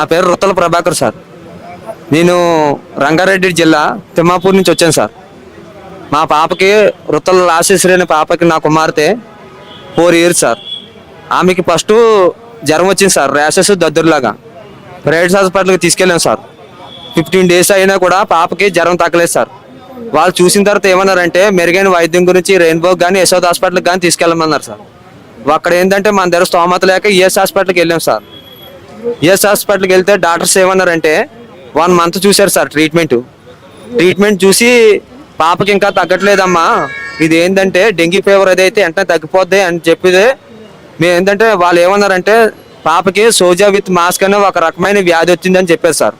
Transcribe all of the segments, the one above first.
నా పేరు రొత్తల ప్రభాకర్ సార్. నేను రంగారెడ్డి జిల్లా తిమ్మాపూర్ నుంచి వచ్చాను సార్. మా పాపకి రొత్తల రాజేశ్వరి అనే పాపకి నా కుమార్తె ఫోర్ ఇయర్స్ సార్. ఆమెకి ఫస్ట్ జ్వరం వచ్చింది సార్ ర్యాషెస్ దద్దురులాగా. ప్రైవేట్ హాస్పిటల్కి తీసుకెళ్ళాం సార్. ఫిఫ్టీన్ డేస్ అయినా కూడా పాపకి జ్వరం తగ్గలేదు సార్. వాళ్ళు చూసిన తర్వాత ఏమన్నారంటే మెరుగైన వైద్యం గురించి రెయిన్బో కానీ యశోద్ హాస్పిటల్కి కానీ తీసుకెళ్ళమన్నారు సార్. అక్కడ ఏంటంటే మన దగ్గర స్తోమత లేక ఈఎస్ హాస్పిటల్కి వెళ్ళాం సార్. ఎస్ హాస్పిటల్కి వెళ్తే డాక్టర్స్ ఏమన్నారంటే వన్ మంత్ చూశారు సార్ ట్రీట్మెంట్ ట్రీట్మెంట్ చూసి పాపకి ఇంకా తగ్గట్లేదమ్మా. ఇది ఏంటంటే డెంగీ ఫీవర్ ఏదైతే వెంటనే తగ్గిపోద్ది అని చెప్పితే మేము ఏంటంటే వాళ్ళు ఏమన్నారంటే పాపకి సోజా విత్ మాస్క్ అనే ఒక రకమైన వ్యాధి వచ్చిందని చెప్పారు సార్.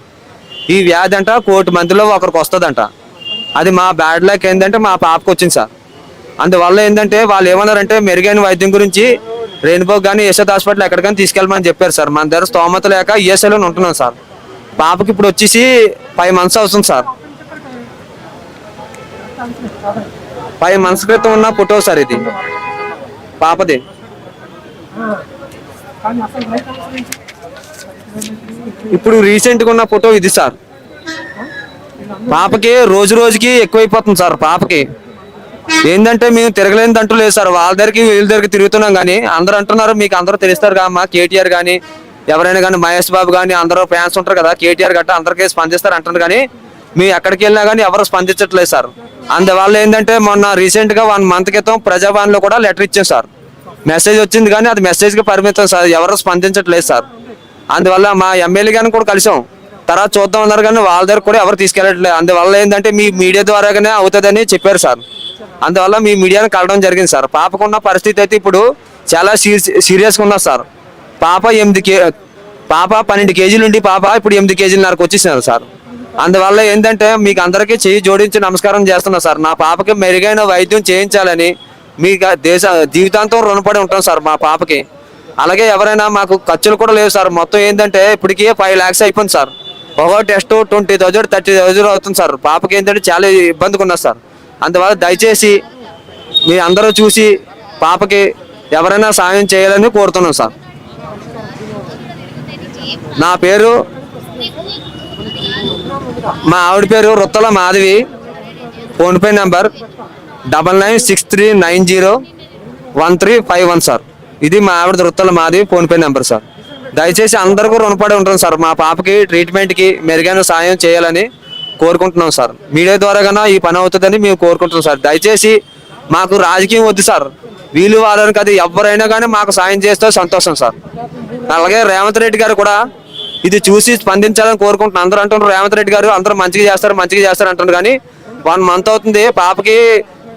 ఈ వ్యాధి అంట కోటి మందిలో ఒకరికి వస్తుందంట. అది మా బ్యాడ్ లక్ ఏంటంటే మా పాపకు వచ్చింది సార్. అందువల్ల ఏంటంటే వాళ్ళు ఏమన్నారంటే మెరుగైన వైద్యం గురించి రెయిన్బో కానీ యశోద్ హాస్పిటల్ ఎక్కడికైనా తీసుకెళ్ళమని చెప్పారు సార్. మన దగ్గర స్తోమత లేక ఈఎస్ఐలో ఉంటున్నాం సార్. పాపకి ఇప్పుడు వచ్చేసి ఫైవ్ మంత్స్ అవుతుంది సార్. ఫైవ్ మంత్స్ క్రితం ఉన్న ఫోటో సార్ ఇది. పాపది. ఇప్పుడు రీసెంట్గా ఉన్న ఫోటో ఇది సార్. పాపకి రోజు రోజుకి ఎక్కువైపోతుంది సార్ పాపకి. ఏంటంటే మేము తిరగలేని అంటూ లేదు సార్. వాళ్ళ దగ్గరికి వీళ్ళ దగ్గరికి తిరుగుతున్నాం కానీ అందరూ అంటున్నారు మీకు అందరూ తెలుస్తారు కదా మా కేటీఆర్ కానీ ఎవరైనా కానీ మహేష్ బాబు కానీ అందరూ ఫ్యాన్స్ ఉంటారు కదా కేటీఆర్ గట్ట అందరికీ స్పందిస్తారు అంటారు కానీ మేము ఎక్కడికి వెళ్ళినా కానీ ఎవరు స్పందించట్లేదు సార్. అందువల్ల ఏంటంటే మొన్న రీసెంట్గా వన్ మంత్ క్రితం ప్రజావాణిలో కూడా లెటర్ ఇచ్చాం సార్. మెసేజ్ వచ్చింది కానీ అది మెసేజ్కి పరిమితం సార్ ఎవరు స్పందించట్లేదు సార్. అందువల్ల మా ఎమ్మెల్యే గారిని కూడా కలిసాం. తర్వాత చూద్దాం అన్నారు కానీ వాళ్ళ దగ్గర కూడా ఎవరు తీసుకెళ్ళట్లేదు. అందువల్ల ఏంటంటే మీ మీడియా ద్వారానే అవుతుందని చెప్పారు సార్. అందువల్ల మీ మీడియాని కలవడం జరిగింది సార్. పాపకున్న పరిస్థితి అయితే ఇప్పుడు చాలా సీరియస్గా ఉన్నారు సార్. పాప ఎనిమిది కే పాప పన్నెండు కేజీలు ఉండి పాప ఇప్పుడు ఎనిమిది కేజీలన్నరకు వచ్చేసినారు సార్. అందువల్ల ఏంటంటే మీకు అందరికీ చెయ్యి జోడించి నమస్కారం చేస్తున్నా సార్. నా పాపకి మెరుగైన వైద్యం చేయించాలని మీకు దేశ జీవితాంతం రుణపడి ఉంటాం సార్ మా పాపకి. అలాగే ఎవరైనా మాకు ఖర్చులు కూడా లేవు సార్. మొత్తం ఏంటంటే ఇప్పటికీ ఫైవ్ ల్యాక్స్ అయిపోయింది సార్. ఒక test twenty thousand thirty thousand అవుతుంది సార్. పాపకి ఏంటంటే చాలా ఇబ్బందిగా ఉన్నారు సార్. అందువల్ల దయచేసి మీ అందరూ చూసి పాపకి ఎవరైనా సాయం చేయాలని కోరుతున్నాం సార్. నా పేరు మా ఆవిడ పేరు Ruttala Madhavi. PhonePe number double nine six three nine zero one three five one sir. ఇది మా ఆవిడ రుత్తల మాధవి ఫోన్పే నెంబర్ సార్. దయచేసి అందరికీ రుణపడి ఉంటాం సార్. మా పాపకి ట్రీట్మెంట్కి మెరుగైన సాయం చేయాలని కోరుకుంటున్నాం సార్. మీడియా ద్వారా కన్నా ఈ పని అవుతుందని మేము కోరుకుంటున్నాం సార్. దయచేసి మాకు రాజకీయం వద్దు సార్. వీలు వాళ్ళని కదా ఎవరైనా కానీ మాకు సాయం చేస్తే సంతోషం సార్. అలాగే రేవంత్ రెడ్డి గారు కూడా ఇది చూసి స్పందించాలని కోరుకుంటున్నాను అందరూ అంటున్నారు రేవంత్ రెడ్డి గారు అందరూ మంచిగా చేస్తారు మంచిగా చేస్తారు అంటున్నారు కానీ వన్ మంత్ అవుతుంది. పాపకి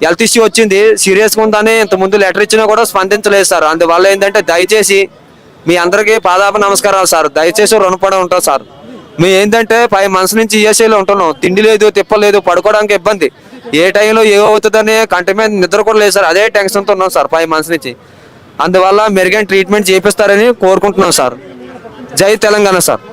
హెల్త్ ఇష్యూ వచ్చింది. సీరియస్గా ఉందని ఇంత ముందు లెటర్ ఇచ్చినా కూడా స్పందించలేదు సార్. అందువల్ల ఏంటంటే దయచేసి మీ అందరికీ పాదాప నమస్కారాలు సార్. దయచేసి రుణపడి ఉంటాం సార్. మేము ఏంటంటే ఫైవ్ మంత్స్ నుంచి ఈఎస్ఐలో ఉంటున్నాం తిండి లేదు తిప్పలేదు పడుకోవడానికి ఇబ్బంది. ఏ టైంలో ఏ అవుతుందని కంటి మీద నిద్ర కూడా లేదు సార్. అదే టెన్షన్తో ఉన్నాం సార్ ఫైవ్ మంత్స్ నుంచి. అందువల్ల మెరుగైన ట్రీట్మెంట్ చేపిస్తారని కోరుకుంటున్నాం సార్. జై తెలంగాణ సార్.